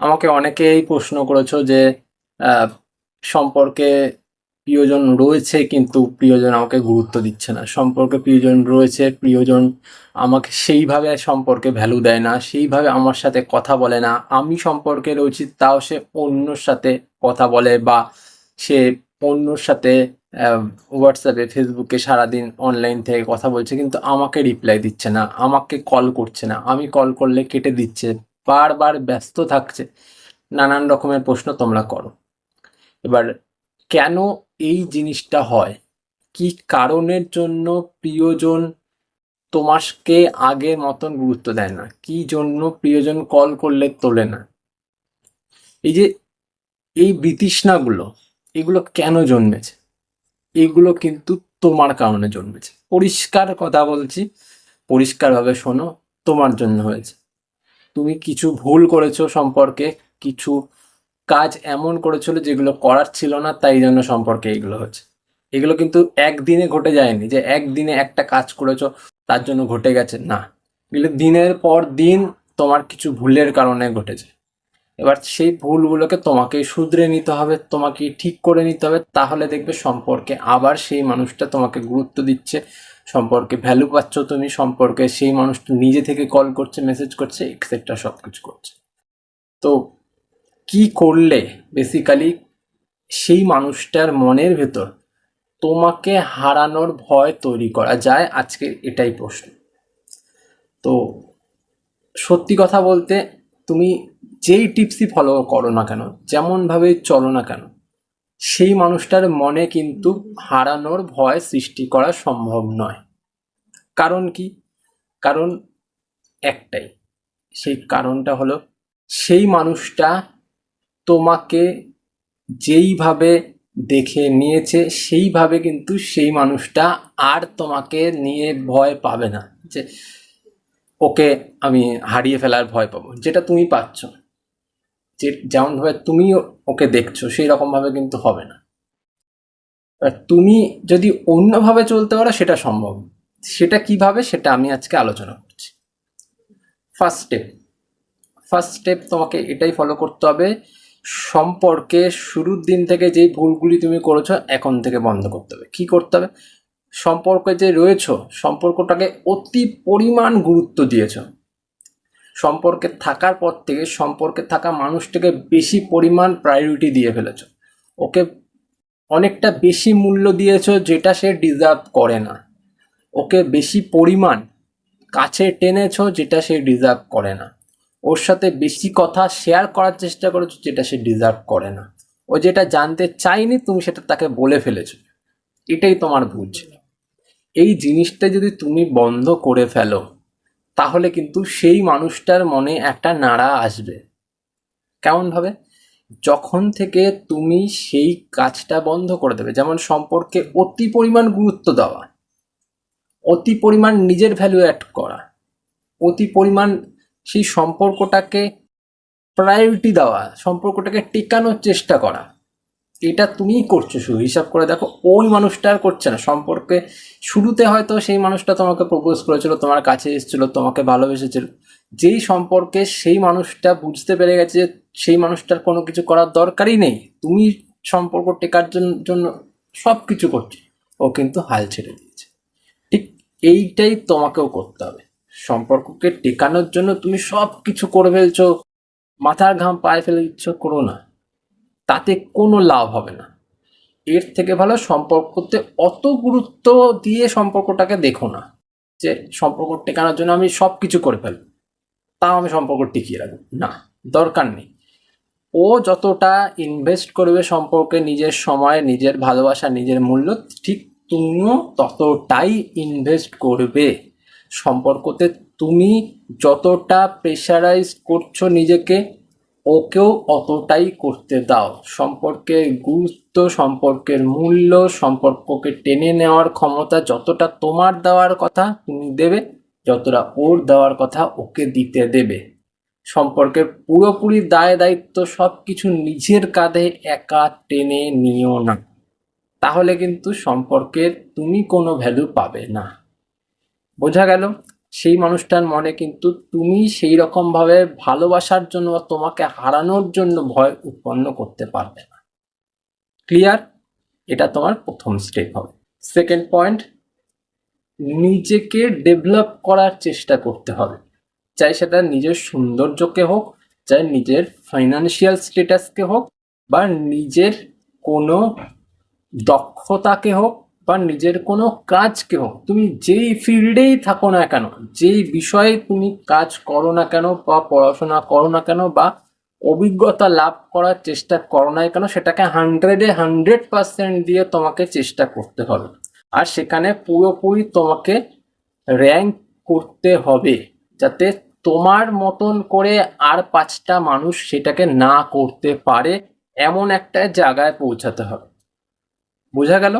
আমাকে অনেকেই প্রশ্ন করেছ যে সম্পর্কে প্রিয়জন রয়েছে কিন্তু প্রিয়জন আমাকে গুরুত্ব দিচ্ছে না। সম্পর্কে প্রিয়জন রয়েছে, প্রিয়জন আমাকে সেইভাবে সম্পর্কে ভ্যালু দেয় না, সেইভাবে আমার সাথে কথা বলে না। আমি সম্পর্কে রয়েছি, তাও সে অন্যর সাথে কথা বলে বা সে অন্যর সাথে হোয়াটসঅ্যাপে ফেসবুকে সারাদিন অনলাইন থেকে কথা বলছে কিন্তু আমাকে রিপ্লাই দিচ্ছে না, আমাকে কল করছে না। আমি কল করলে কেটে দিচ্ছে। বারবার ব্যস্ত থাকছে, নানান রকমের প্রশ্ন তোমরা করো। এবার, কেন এই জিনিসটা হয়? কি কারণের জন্য প্রিয়জন তোমাকে আগের মতন গুরুত্ব দেয় না? কি জন্য প্রিয়জন কল করলে তোলে না? এই যে, এই বিতৃষ্ণাগুলো, এগুলো কেন জন্মেছে? এগুলো কিন্তু তোমার কারণে জন্মেছে। পরিষ্কার কথা বলছি, পরিষ্কারভাবে শোনো, তোমার জন্য হয়েছে। তুমি কিছু ভুল করেছ সম্পর্কে, কিছু কাজ এমন করেছিল যেগুলো করার ছিল না, তাই জন্য সম্পর্কে এগুলো হচ্ছে। এগুলো কিন্তু একদিনে ঘটে যায়নি, যে একদিনে একটা কাজ করেছ, তার জন্য ঘটে গেছে। না, এগুলো দিনের পর দিন তোমার কিছু ভুলের কারণে ঘটেছে। এবার সেই ভুলগুলোকে তোমাকে শুধরে নিতে হবে তোমাকে ঠিক করে নিতে হবে, তাহলে দেখবে সম্পর্কে আবার সেই মানুষটা তোমাকে গুরুত্ব দিচ্ছে সম্পর্কে ভ্যালু পাচ্ছ তুমি, সম্পর্কে সেই মানুষটা নিজে থেকে কল করছে মেসেজ করছে এক্সেট্রা সব কিছু করছে। তো কি করলে বেসিক্যালি সেই মানুষটার মনের ভেতর তোমাকে হারানোর ভয় তৈরি করা যায়? আজকে এটাই প্রশ্ন। তো সত্যি কথা বলতে তুমি যেই টিপসই ফলো করো না কেন, যেমনভাবে চলো না কেন সেই মানুষটার মনে কিন্তু হারানোর ভয় সৃষ্টি করা সম্ভব নয়। কারণ কি? কারণ একটাই। সেই কারণটা হলো, সেই মানুষটা তোমাকে যেইভাবে দেখে নিয়েছে, সেইভাবে কিন্তু সেই মানুষটা আর তোমাকে নিয়ে ভয় পাবে না। যে, ওকে আমি হারিয়ে ফেলার ভয় পাবো। যেটা তুমি পাচ্ছ। যে যেমনভাবে তুমি ওকে দেখছ সেই রকমভাবে কিন্তু হবে না। তুমি যদি অন্যভাবে চলতে পারো, সেটা সম্ভব। সেটা কীভাবে, সেটা আমি আজকে আলোচনা করছি। ফার্স্ট স্টেপ ফার্স্ট স্টেপ তোমাকে এটাই ফলো করতে হবে, সম্পর্কে শুরুর দিন থেকে যেই ভুলগুলি তুমি করেছ, এখন থেকে বন্ধ করতে হবে। কি করতে হবে? সম্পর্কে যে রয়েছো, সম্পর্কটাকে অতি পরিমাণ গুরুত্ব দিয়েছ। সম্পর্কে থাকার পর থেকে সম্পর্কে থাকা মানুষটাকে বেশি পরিমাণ প্রায়োরিটি দিয়ে ফেলেছো। ওকে অনেকটা বেশি মূল্য দিয়েছ যেটা সে ডিজার্ভ করে না। ওকে বেশি পরিমাণ কাছে টেনেছ যেটা সে ডিজার্ভ করে না। ওর সাথে বেশি কথা শেয়ার করার চেষ্টা করেছ যেটা সে ডিজার্ভ করে না। ও যেটা জানতে চায়নি তুমি সেটা তাকে বলে ফেলেছো। এটাই তোমার ভুল ছিল। এই জিনিসটা যদি তুমি বন্ধ করে ফেলো তাহলে কিন্তু সেই মানুষটার মনে একটা নাড়া আসবে। কেমনভাবে? যখন থেকে তুমি সেই কাজটা বন্ধ করে দেবে, যেমন সম্পর্কে অতি পরিমাণ গুরুত্ব দেওয়া, অতি পরিমাণ নিজের ভ্যালু অ্যাড করা, অতি পরিমাণ সেই সম্পর্কটাকে প্রায়োরিটি দেওয়া, সম্পর্কটাকে টেকানোর চেষ্টা করা এটা তুমিই করছ শুধু, হিসাব করে দেখো, ওই মানুষটা আর করছে না। সম্পর্কে শুরুতে হয়তো সেই মানুষটা তোমাকে প্রপোজ করেছিল, তোমার কাছে এসেছিল, তোমাকে ভালোবেসেছিল। যেই সম্পর্কে সেই মানুষটা বুঝতে পেরে গেছে সেই মানুষটার কোনো কিছু করার দরকারই নেই, তুমি সম্পর্ক টেকার জন্য সব কিছু করছ। ও কিন্তু হাল ছেড়ে দিয়েছে। ঠিক এইটাই তোমাকেও করতে হবে। সম্পর্ককে টেকানোর জন্য তুমি সব কিছু করে ফেলছো, মাথার ঘাম পায়ে ফেলে দিচ্ছ, করো না। তাতে কোনো লাভ হবে না। এর থেকে ভালো সম্পর্কতে অত গুরুত্ব দিয়ে সম্পর্কটাকে দেখো না। যে সম্পর্ক টেকানোর জন্য আমি সব কিছু করে ফেলব। তাও আমি সম্পর্ক টিকিয়ে রাখব। না, দরকার নেই। ও যতটা ইনভেস্ট করবে সম্পর্কে, নিজের সময়, নিজের ভালোবাসা, নিজের মূল্য, ঠিক তুমিও ততটাই ইনভেস্ট করবে। সম্পর্কতে তুমি যতটা প্রেশারাইজ করছ নিজেকে ওকেও অতটাই করতে দাও। সম্পর্কের গুরুত্ব, সম্পর্কের মূল্য, সম্পর্ককে টেনে নেওয়ার ক্ষমতা যতটা তোমার দেওয়ার কথা তুমি দেবে, যতটা ওর দেওয়ার কথা ওকে দিতে দেবে। সম্পর্কের পুরোপুরি দায় দায়িত্ব সব কিছু নিজের কাঁধে একা টেনে নিও না। তাহলে কিন্তু সম্পর্কের তুমি কোনো ভ্যালু পাবে না। বোঝা গেল? সেই মানুষটার মনে কিন্তু তুমি সেই রকম ভাবে ভালোবাসার জন্য বা তোমাকে হারানোর জন্য ভয় উৎপন্ন করতে পারবে না। ক্লিয়ার এটা তোমার প্রথম স্টেপ হবে। সেকেন্ড পয়েন্ট নিজেকে ডেভেলপ করার চেষ্টা করতে হবে। চাই সেটা নিজের সৌন্দর্যকে হোক, চাই নিজের ফাইনান্সিয়াল স্টেটাসকে হোক বা নিজের কোনো দক্ষতাকে হোক বা নিজের কোনো কাজকে হোক তুমি যেই ফিল্ডেই থাকো না কেন, যেই বিষয়ে তুমি কাজ করো না কেন বা পড়াশোনা করো না কেন বা অভিজ্ঞতা লাভ করার চেষ্টা করো না কেন, সেটাকে হান্ড্রেডে হান্ড্রেড পার্সেন্ট দিয়ে তোমাকে চেষ্টা করতে হবে। আর সেখানে পুরোপুরি তোমাকে র্যাঙ্ক করতে হবে, যাতে তোমার মতন করে আর পাঁচটা মানুষ সেটাকে না করতে পারে, এমন একটা জায়গায় পৌঁছাতে হবে। বোঝা গেল?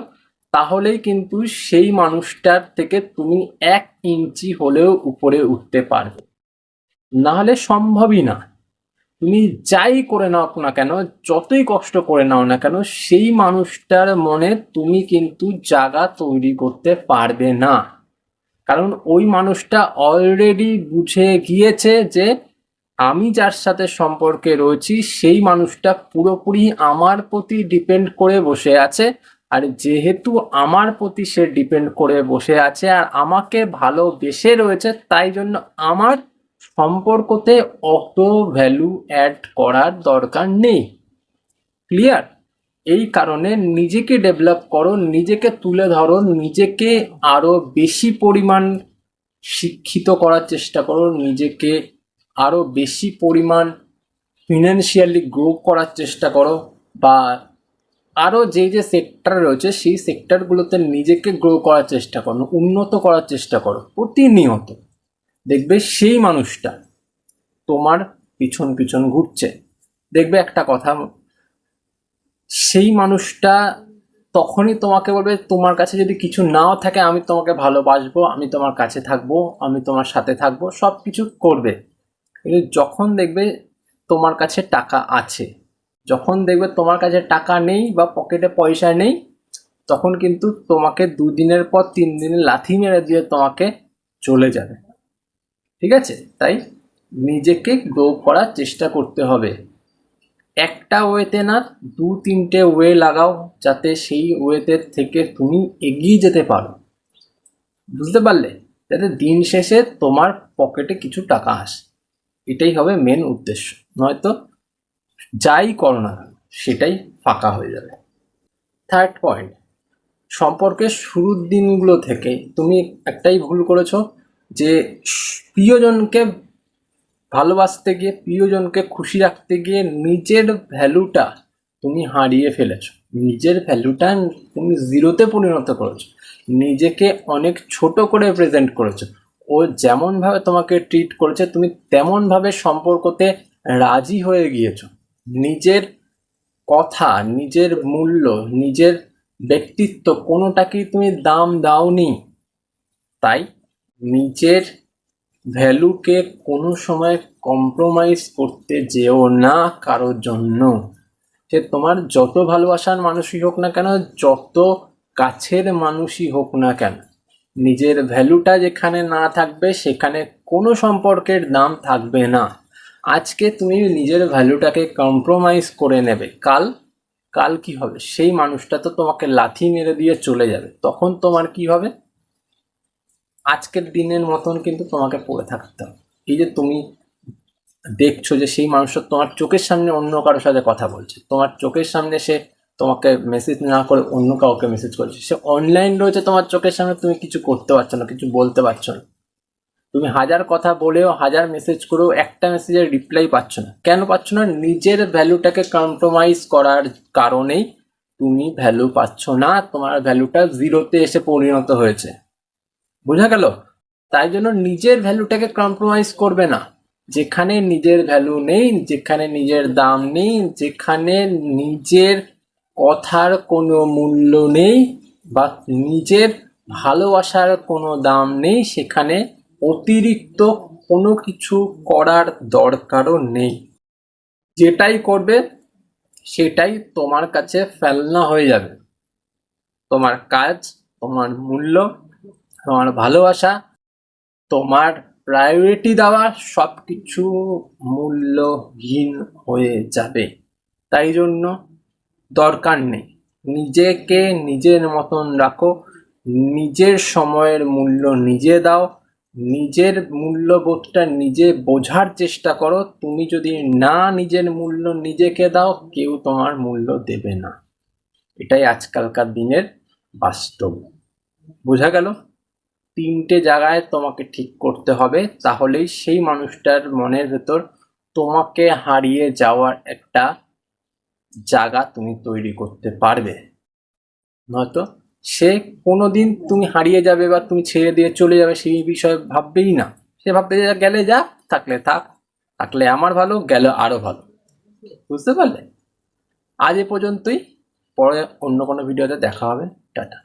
তাহলেই কিন্তু সেই মানুষটার থেকে তুমি এক ইঞ্চি হলেও উপরে উঠতে পারবে। না হলে সম্ভবই না। তুমি যাই করে নাও না কেন, যতই কষ্ট করে নাও না কেন, সেই মানুষটার মনে তুমি কিন্তু জায়গা তৈরি করতে পারবে না। কারণ ওই মানুষটা অলরেডি বুঝে গিয়েছে যে আমি যার সাথে সম্পর্কে রয়েছি, সেই মানুষটা পুরোপুরি আমার প্রতি ডিপেন্ড করে বসে আছে। আর যেহেতু আমার প্রতি সে ডিপেন্ড করে বসে আছে আর আমাকে ভালোবেসে রয়েছে, তাই জন্য আমার সম্পর্কতে অত ভ্যালু অ্যাড করার দরকার নেই। ক্লিয়ার এই কারণে নিজেকে ডেভেলপ করো, নিজেকে তুলে ধরো, নিজেকে আরও বেশি পরিমাণ শিক্ষিত করার চেষ্টা করো, নিজেকে আরও বেশি পরিমাণ ফিনান্সিয়ালি গ্রো করার চেষ্টা করো বা আরও যে যে সেক্টর রয়েছে, সেই সেক্টরগুলোতে নিজেকে গ্রো করার চেষ্টা করো, উন্নত করার চেষ্টা করো, প্রতিনিয়ত। দেখবে সেই মানুষটা তোমার পিছন পিছন ঘুরছে। দেখবে একটা কথা, সেই মানুষটা তখনই তোমাকে বলবে, তোমার কাছে যদি কিছু নাও থাকে, আমি তোমাকে ভালোবাসবো, আমি তোমার কাছে থাকব, আমি তোমার সাথে থাকব। সব কিছু করবে। কিন্তু যখন দেখবে তোমার কাছে টাকা আছে যখন দেখবে তোমার কাছে টাকা নেই বা পকেটে পয়সা নেই, তখন কিন্তু তোমাকে দুদিনের পর তিন দিনে লাথি মেরে দিয়ে তোমাকে চলে যাবে। ঠিক আছে? তাই নিজেকে গ্রো করার চেষ্টা করতে হবে। একটা ওয়েতে না দু তিনটে ওয়ে লাগাও, যাতে সেই ওয়েতে থেকে তুমি এগিয়ে যেতে পারো। বুঝতে পারলে? যাতে দিন শেষে তোমার পকেটে কিছু টাকা আসে। এটাই হবে মেন উদ্দেশ্য। নয়তো যাই করো না সেটাই ফাঁকা হয়ে যাবে। থার্ড পয়েন্ট সম্পর্কের শুরুর দিনগুলো থেকে তুমি একটাই ভুল করেছ যে প্রিয়জনকে ভালোবাসতে গিয়ে, প্রিয়জনকে খুশি রাখতে গিয়ে নিজের ভ্যালুটা তুমি হারিয়ে ফেলেছো। নিজের ভ্যালুটা তুমি জিরোতে পরিণত করেছ। নিজেকে অনেক ছোট করে প্রেজেন্ট করেছ। ও যেমনভাবে তোমাকে ট্রিট করেছে, তুমি তেমনভাবে সম্পর্কতে রাজি হয়ে গিয়েছো। নিজের কথা, নিজের মূল্য, নিজের ব্যক্তিত্ব কোনোটাকেই তুমি দাম দাওনি। তাই নিজের ভ্যালুকে কোনো সময় কম্প্রোমাইজ করতে যেও না কারোর জন্য। সে তোমার যত ভালোবাসার মানুষই হোক না কেন, যত কাছের মানুষই হোক না কেন, নিজের ভ্যালুটা যেখানে না থাকবে, সেখানে কোনো সম্পর্কের দাম থাকবে না। আজকে তুমি নিজের ভ্যালুটাকে কম্প্রোমাইজ করে নেবে। কাল? কাল কি হবে? সেই মানুষটা তো তোমাকে লাথি মেরে দিয়ে চলে যাবে। তখন তোমার কি হবে? আজকের দিনের মতন কিন্তু তোমাকে পড়ে থাকতে হবে। এই যে তুমি দেখছ যে সেই মানুষটা তোমার চোখের সামনে অন্য কারোর সাথে কথা বলছে। তোমার চোখের সামনে সে তোমাকে মেসেজ না করে অন্য কাউকে মেসেজ করছে। সে অনলাইন রয়েছে তোমার চোখের সামনে, তুমি কিছু করতে পারছ না, কিছু বলতে পারছ না। তুমি হাজার কথা বলেও, হাজার মেসেজ করেও একটা মেসেজের রিপ্লাই পাচ্ছ না। কেন পাচ্ছ না? নিজের ভ্যালুটাকে কম্প্রোমাইজ করার কারণেই তুমি ভ্যালু পাচ্ছ না, তোমার ভ্যালুটা জিরোতে এসে পরিণত হয়েছে। বোঝা গেল? তাই জন্য নিজের ভ্যালুটাকে কম্প্রোমাইজ করবে না। যেখানে নিজের ভ্যালু নেই, যেখানে নিজের দাম নেই, যেখানে নিজের কথার কোনো মূল্য নেই বা নিজের ভালোবাসার কোনো দাম নেই, সেখানে অতিরিক্ত কোনো কিছু করার দরকারও নেই। যেটাই করবে, সেটাই তোমার কাছে ফেলনা হয়ে যাবে। তোমার কাজ, তোমার মূল্য, তোমার ভালোবাসা, তোমার প্রায়োরিটি দেওয়া সব কিছু মূল্যহীন হয়ে যাবে। তাই জন্য দরকার নেই। নিজেকে নিজের মতন রাখো, নিজের সময়ের মূল্য নিজে দাও নিজের মূল্যবোধটা নিজে বোঝার চেষ্টা করো। তুমি যদি না নিজের মূল্য নিজেকে দাও, কেউ তোমার মূল্য দেবে না। এটাই আজকালকার দিনের বাস্তব। বোঝা গেল? তিনটে জায়গায় তোমাকে ঠিক করতে হবে, তাহলেই সেই মানুষটার মনের ভেতর তোমাকে হারিয়ে যাওয়ার একটা জায়গা তুমি তৈরি করতে পারবে। নয়তো সে কোনো দিন তুমি হারিয়ে যাবে বা তুমি ছেড়ে দিয়ে চলে যাবে সেই বিষয়ে ভাববেই না। সে ভাববে যে গেলে যা, থাকলে থাক। থাকলে আমার ভালো, গেল আরও ভালো। বুঝতে পারলে? আজ এ পর্যন্তই। পরে অন্য কোনো ভিডিওতে দেখা হবে। টাটা।